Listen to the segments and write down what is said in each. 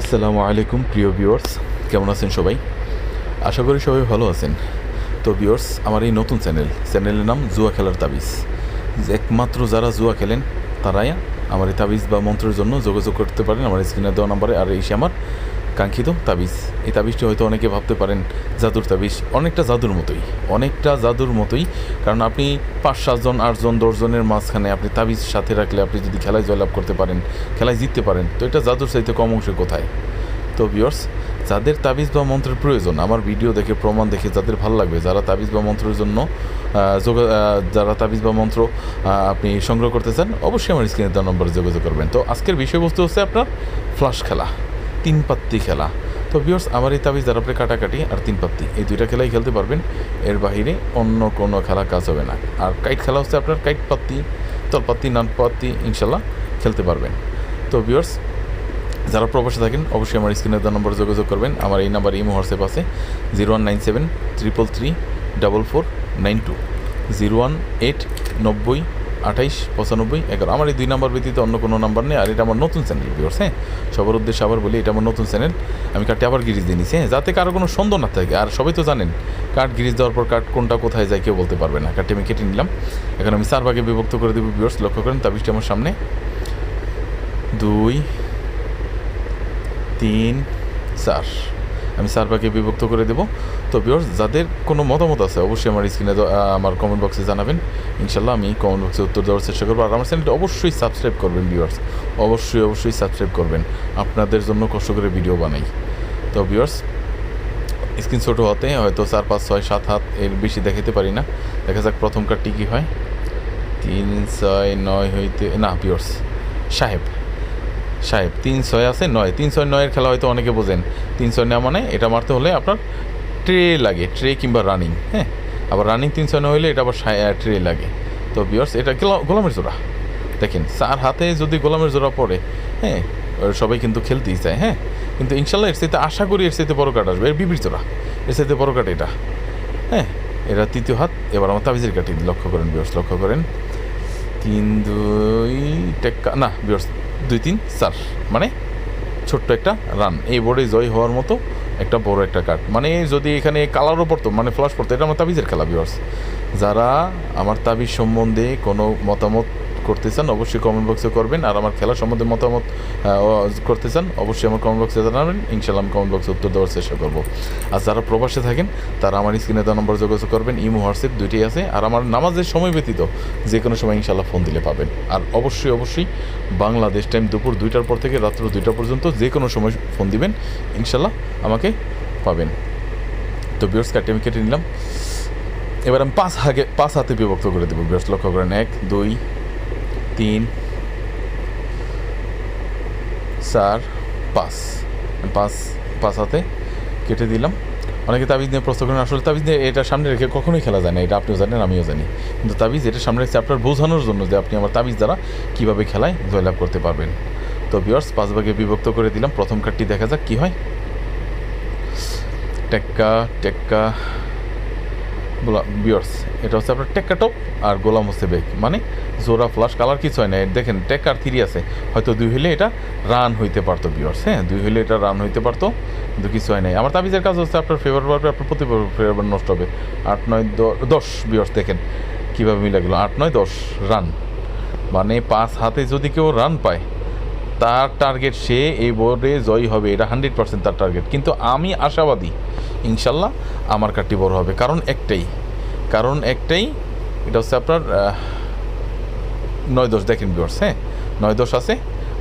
আসসালামু আলাইকুম, প্রিয় ভিউয়ার্স কেমন আছেন সবাই? আশা করি সবাই ভালো আছেন। তো ভিউয়ার্স আমার এই নতুন চ্যানেল চ্যানেলের নাম জুয়া খেলার তাবিজ। একমাত্র যারা জুয়া খেলেন, তারাই আমার এই তাবিজ বা মন্ত্রের জন্য যোগাযোগ করতে পারেন। আমার স্ক্রিনে দেওয়া নাম্বারে আর এই আমার। কাঙ্ক্ষিত তাবিজ। এই তাবিজটি হয়তো অনেকে ভাবতে পারেন, জাদুর তাবিজ। অনেকটা জাদুর মতোই, অনেকটা জাদুর মতোই। কারণ আপনি পাঁচ সাতজন আটজন দশজনের মাঝখানে আপনি তাবিজ সাথে রাখলে আপনি যদি খেলায় জয়লাভ করতে পারেন, খেলায় জিততে পারেন, তো এটা জাদুর চাইতে কম অংশে কোথায়? তো ভিউয়ার্স যাদের তাবিজ বা মন্ত্রের প্রয়োজন, আমার ভিডিও দেখে, প্রমাণ দেখে যাদের ভালো লাগবে, যারা তাবিজ বা মন্ত্রের জন্য যারা তাবিজ বা মন্ত্র আপনি সংগ্রহ করতে চান, অবশ্যই আমার স্ক্রিনে তার নম্বরে যোগাযোগ করবেন। তো আজকের বিষয়বস্তু হচ্ছে আপনার ফ্লাশ খেলা। তিন পাত্তি খেলা। তো ভিউয়ার্স আমার এই তাবিজ দ্বারা আপনি কাটাকাটি আর তিন পাত্তি এই দুইটা খেলাই খেলতে পারবেন। এর বাইরে অন্য কোনো খেলা কাজ হবে না। আর কাইট খেলা হচ্ছে আপনার কাইট পাত্তি তলপাত্তি নান পাত্তি ইনশাল্লাহ খেলতে পারবেন। তো ভিউয়ার্স যারা প্রবাসে থাকেন, অবশ্যই আমার স্ক্রিনের দেওয়া নম্বরে যোগাযোগ করবেন। আমার এই নাম্বার ইমো, হোয়াটসঅ্যাপ আছে। Zero one nine seven triple three double four nine two zero one eight নব্বই আঠাইশ, পঁচানব্বই, এগারো। আমার এই দুই নাম্বার ব্যতীত অন্য কোনো নাম্বার নেই, আর এটা আমার নতুন চ্যানেল ভিউর্স হ্যাঁ? সবার উদ্দেশ্যে আবার বলি, এটা আমার নতুন চ্যানেল আমি কার্ডটি আবার গিরিজ দিয়ে নিছি হ্যাঁ? যাতে কারও কোনো সন্দেহ না থাকে, আর সবাই তো জানেন কার্ড গিরিজ দেওয়ার পর কার্ড কোনটা কোথায় যায় কেউ বলতে পারবে না। কার্ডটি আমি কেটে নিলাম। এখন আমি চার ভাগে বিভক্ত করে দেবো ভিউর্স লক্ষ্য করেন, তাবিজটি আমার সামনে। দুই, তিন, চার। আমি ভাগে বিভক্ত করে দেবো। তো বিয়র্স যাদের কোনো মতামত আছে, অবশ্যই আমার স্ক্রিনে আমার কমেন্ট বক্সে জানাবেন। ইনশাল্লাহ আমি কমেন্ট বক্সে উত্তর দেওয়ার চেষ্টা করব। আর আমার চ্যানেলটা অবশ্যই সাবস্ক্রাইব করবেন ভিউয়ার্স অবশ্যই অবশ্যই সাবস্ক্রাইব করবেন। আপনাদের জন্য কষ্ট করে ভিডিও বানাই। তো ভিউয়ার্স স্ক্রিন ছোটো হতে হয়তো চার, পাঁচ, ছয়, সাত হাত এর বেশি দেখাতে পারি না। দেখা যাক প্রথম কার্ডটি কী হয়। তিন, ছয়, নয় হইতে না ভিউয়ার্স সাহেব। সাহেব তিন ছয় আছে? নয়। তিন ছয় নয়ের খেলা হয়তো অনেকে বোঝেন। তিন ছয় নয় মানে এটা মারতে হলে আপনার ট্রে লাগে, ট্রে কিংবা রানিং হ্যাঁ? আবার রানিং তিন ছয় নয় হলে এটা আবার ট্রে লাগে। তো বিয়ার্স এটা গোলামের জোড়া। দেখেন, চার হাতে যদি গোলামের জোড়া পড়ে হ্যাঁ সবাই কিন্তু খেলতেই চায় হ্যাঁ? কিন্তু ইনশাল্লাহ এর সাথে আশা করি এর সাথে বড় কাঠ আসবে। এর বিবির জোড়া। এর সাথে বড় কাঠ এটা। হ্যাঁ এটা তৃতীয় হাত। এবার আমার তাবিজের কাটি লক্ষ্য করেন বিয়ার্স লক্ষ্য করেন। তিন, দুই, টেক্কা না বিয়ার্স দুই তিন চার। মানে ছোট্ট একটা রান এই বোর্ডে জয় হওয়ার মতো একটা বড় একটা কার্ড মানে যদি এখানে কালারও পড়তো মানে ফ্লাশ পড়তো, এটা আমার তাবিজের খেলা বিভার্স যারা আমার তাবিজ সম্বন্ধে কোনো মতামত করতে চান অবশ্যই কমেন্ট বক্সে করবেন। আর আমার খেলা সম্বন্ধে মতামত করতে চান অবশ্যই আমার কমেন্ট বক্সে জানাবেন। ইনশাল্লাহ আমি কমেন্ট বক্সে উত্তর দেওয়ার চেষ্টা করব। আর যারা প্রবাসে থাকেন, তারা আমার স্ক্রিনে দেওয়া নম্বর যোগাযোগ করবেন, ইমো, হোয়াটসঅ্যাপ দুইটাই আছে। আর আমার নামাজের সময় ব্যতীত যে কোনো সময় ইনশাল্লাহ ফোন দিলে পাবেন। আর অবশ্যই অবশ্যই বাংলাদেশ টাইম দুপুর দুইটার পর থেকে রাত্র দুইটা পর্যন্ত যে কোনো সময় ফোন দিবেন ইনশাল্লাহ আমাকে পাবেন। তো বিয়ার্স কাটে আমি কেটে নিলাম। এবার আমি পাঁচ হাগে, পাঁচ হাতে বিভক্ত করে দেবো। বিয়ার্স লক্ষ্য করেন, এক, দুই তিন, চার, পাঁচ। পাঁচ পাঁচ হাতে কেটে দিলাম। অনেকে তাবিজ নিয়ে প্রশ্ন করেন, আসলে তাবিজ নিয়ে এটা সামনে রেখে কখনোই খেলা যায় না, এটা আপনিও জানেন, আমিও জানি। কিন্তু তাবিজ এটা সামনে রেখেছে আপনার বোঝানোর জন্য যে আপনি আমার তাবিজ দ্বারা কীভাবে খেলায় জয়লাভ করতে পারবেন। তো বিয়ার্স পাঁচ ভাগে বিভক্ত করে দিলাম। প্রথম কার্ডটি দেখা যাক কী হয়। টেক্কা টেক্কা বিয়ার্স, এটা হচ্ছে আপনার টেক্কা টপ আর গোলাম হচ্ছে বেগ। মানে জোড়া ফ্লাশ কালার কিছু হয় না দেখেন, টেক্কার থ্রি আছে। হয়তো দুই হইলে এটা রান হইতে পারতো বিয়ার্স হ্যাঁ? দুই হইলে এটা রান হইতে পারতো, কিন্তু কিছু হয় নাই। আমার তাবিজের কাজ হচ্ছে আপনার ফেভার পারবে আপনার প্রতি ফেভার নষ্ট হবে। আট, নয় দশ বিয়ার্স, দেখেন কীভাবে মিলে গেলো আট, নয়, দশ রান মানে পাঁচ হাতে যদি কেউ রান পায় তার টার্গেট সে এই বোর্ডে জয়ী হবে, এটা হান্ড্রেড পার্সেন্ট তার টার্গেট কিন্তু আমি আশাবাদী, ইনশাল্লাহ আমার কার্ডটি বড় হবে। কারণ একটাই কারণ একটাই, এটা হচ্ছে আপনার নয় দশ, দেখেন বিয়ার্স হ্যাঁ? নয় দশ আছে,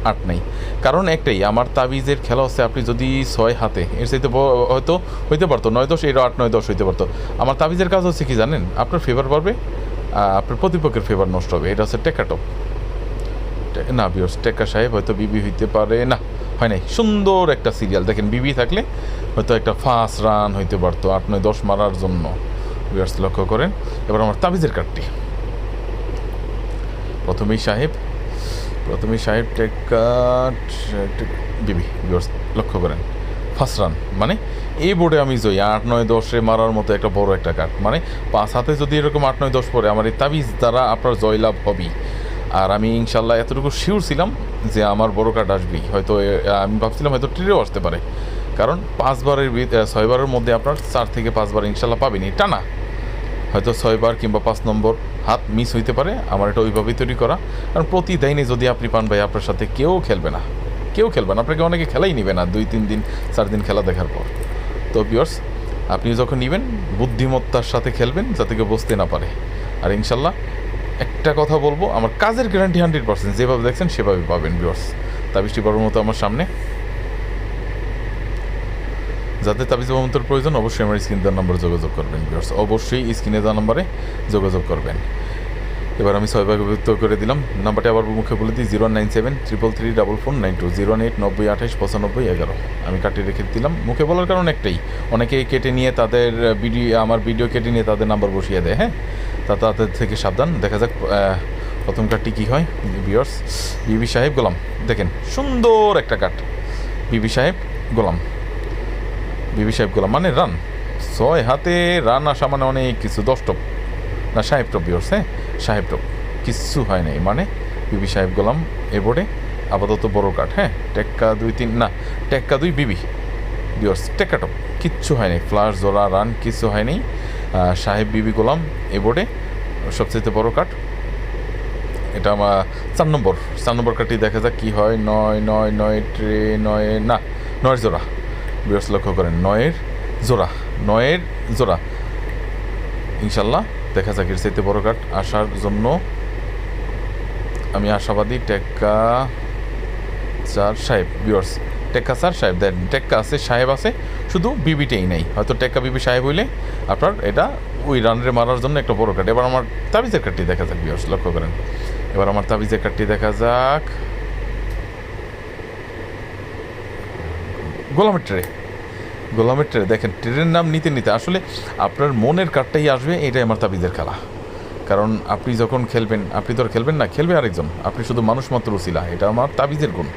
আট নাই। কারণ একটাই, আমার তাবিজের খেলা হচ্ছে আপনি যদি ছয় হাতে, এর সাথে হয়তো, হইতে পারতো, নয় দশ, এরও আট, নয় দশ হইতে পারতো। আমার তাবিজের কাজ হচ্ছে কি জানেন? আপনার ফেভার পারবে আপনার প্রতিপক্ষের ফেভার নষ্ট হবে। এটা হচ্ছে টেকাটপ। না বিয়স টেক্কা সাহেব হয়তো বিবি হইতে পারে। না, হয় নাই। সুন্দর একটা সিরিয়াল দেখেন, বিবি থাকলে হয়তো একটা ফার্স্ট রান হইতে পারতো, আট নয়, দশ মারার জন্য। বিয়ার্স লক্ষ্য করেন। এবার আমার তাবিজের কার্ডটি প্রথমেই সাহেব প্রথমেই সাহেব টেক্কা বিবি বিয়ার্স লক্ষ্য করেন। ফার্স্ট রান মানে এই বোর্ডে আমি জয়ী। আট নয়, দশে মারার মতো একটা বড় একটা কাঠ মানে পাঁচ হাতে যদি এরকম আট নয়, দশ পরে আমার এই তাবিজ দ্বারা আপনার জয়লাভ হবেই। আর আমি ইনশাল্লাহ এতটুকু শিওর ছিলাম যে আমার বড় কার্ড আসবেই। হয়তো আমি ভাবছিলাম হয়তো ট্রেও আসতে পারে। কারণ পাঁচবারের ছয়বারের মধ্যে আপনার চার থেকে পাঁচবার ইনশাল্লাহ পাবেনি টানা হয়তো ছয়বার কিংবা পাঁচ নম্বর হাত মিস হইতে পারে। আমার এটা ওইভাবেই তৈরি করা। কারণ প্রতি দিনে যদি আপনি পান ভাই, আপনার সাথে কেউ খেলবে না। কেউ খেলবে না। আপনাকে অনেকে খেলাই নিবে না দুই, তিন দিন, চার দিন খেলা দেখার পর। তো বিয়ার্স আপনি যখন নেবেন, বুদ্ধিমত্তার সাথে খেলবেন যাতে কেউ বসতে না পারে। আর ইনশাল্লাহ একটা কথা বলব, আমার কাজের গ্যারান্টি হান্ড্রেড পার্সেন্ট যেভাবে দেখছেন সেভাবে পাবেন বিয়ার্স তাবিষ্টি বড় মতো আমার সামনে। যাদের তাবিজ মন্ত্রের প্রয়োজন, অবশ্যই আমার স্ক্রিন দেওয়ার নাম্বারে যোগাযোগ করবেন ভিউয়ার্স অবশ্যই স্ক্রিনে দেওয়া নাম্বারে যোগাযোগ করবেন। এবার আমি ছয় ভাগে বিভক্ত করে দিলাম। নাম্বারটা আবার মুখে বলে দিই zero nine seven triple three double four nine two zero eight নব্বই আঠাশ পঁচানব্বই এগারো আমি কাটিয়ে রেখে দিলাম। মুখে বলার কারণ একটাই, অনেকে কেটে নিয়ে তাদের ভিডিও আমার ভিডিও কেটে নিয়ে তাদের নাম্বার বসিয়ে দেয় হ্যাঁ? তা তাদের থেকে সাবধান। দেখা যাক প্রথম কার্ডটি কী হয় বিয়ার্স বিবি সাহেব গোলাম দেখেন সুন্দর একটা কার্ড বিবি সাহেব গোলাম। বিবি সাহেব গোলাম মানে রান। ছয় হাতে রান আসা মানে অনেক কিছু দশ টপ। না সাহেব টপ বিয়র্স হ্যাঁ? সাহেব টপ। কিচ্ছু হয় নাই মানে বিবি সাহেব গোলাম এ বোর্ডে আপাতত বড় কাঠ হ্যাঁ? টেক্কা দুই তিন না টেক্কা দুই বিবি। বিয়র্স টেক্কা টপ। কিচ্ছু হয় নাই ফ্লাশ জোড়া রান কিছু হয় নাই। আহ, সাহেব বিবি গোলাম এ বোর্ডে সবচেয়ে বড় কাঠ। এটা আমার চার নম্বর। চার নম্বর কাঠটি দেখা যাক কী হয়। নয় নয় নয়, ট্রে, নয়, না, নয়ের জোড়া। বিয়ার্স, লক্ষ্য করেন, নয়ের জোড়া নয়ের জোড়া। ইনশাল্লাহ দেখা যাক এর চাইতে বড় কাঠ। আসার জন্য আমি আশাবাদী, টেক্কা চার সাহেব। বিয়ার্স, টেক্কা চার সাহেব। দেন, টেক্কা আছে, সাহেব আছে। শুধু বিবিটাই নেই। হয়তো টেক্কা বিবি সাহেব হইলে আপনার এটা ওই রানরে মারার জন্য একটা বড় কাঠ। এবার আমার তাবিজের কাঠটি দেখা যাক বিয়ার্স লক্ষ্য করেন। এবার আমার তাবিজের কাঠটি দেখা যাক। গোলামের ট্রে। ট্রে, দেখেন ট্রেনের নাম নিতে নিতে আসলে আপনার মনের কার্ডটাই আসবে, এটাই আমার তাবিজের খেলা। কারণ আপনি যখন খেলবেন, আপনি তো খেলবেন না, খেলবে আরেকজন। আপনি শুধু মানুষ মাত্র উসিলা এটা আমার তাবিজের গুণ।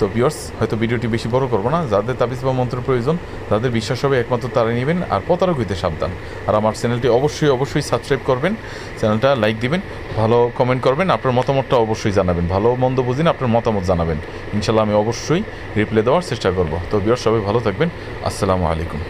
তো পিওর্স হয়তো ভিডিওটি বেশি বড় করব না। যাদের তাবিজ বা মন্ত্রের প্রয়োজন, তাদের বিশ্বাস হবে একমাত্র তারা নেবেন আর প্রতারক হইতে সাবধান। আর আমার চ্যানেলটি অবশ্যই অবশ্যই সাবস্ক্রাইব করবেন, চ্যানেলটা লাইক দিবেন, ভালো কমেন্ট করবেন, আপনার মতামতটা অবশ্যই জানাবেন। ভালো মন্দ বুঝিন আপনার মতামত জানাবেন। ইনশাল্লাহ আমি অবশ্যই রিপ্লাই দেওয়ার চেষ্টা করব। তো পিওর্স সবাই ভালো থাকবেন। আসসালামু আলাইকুম।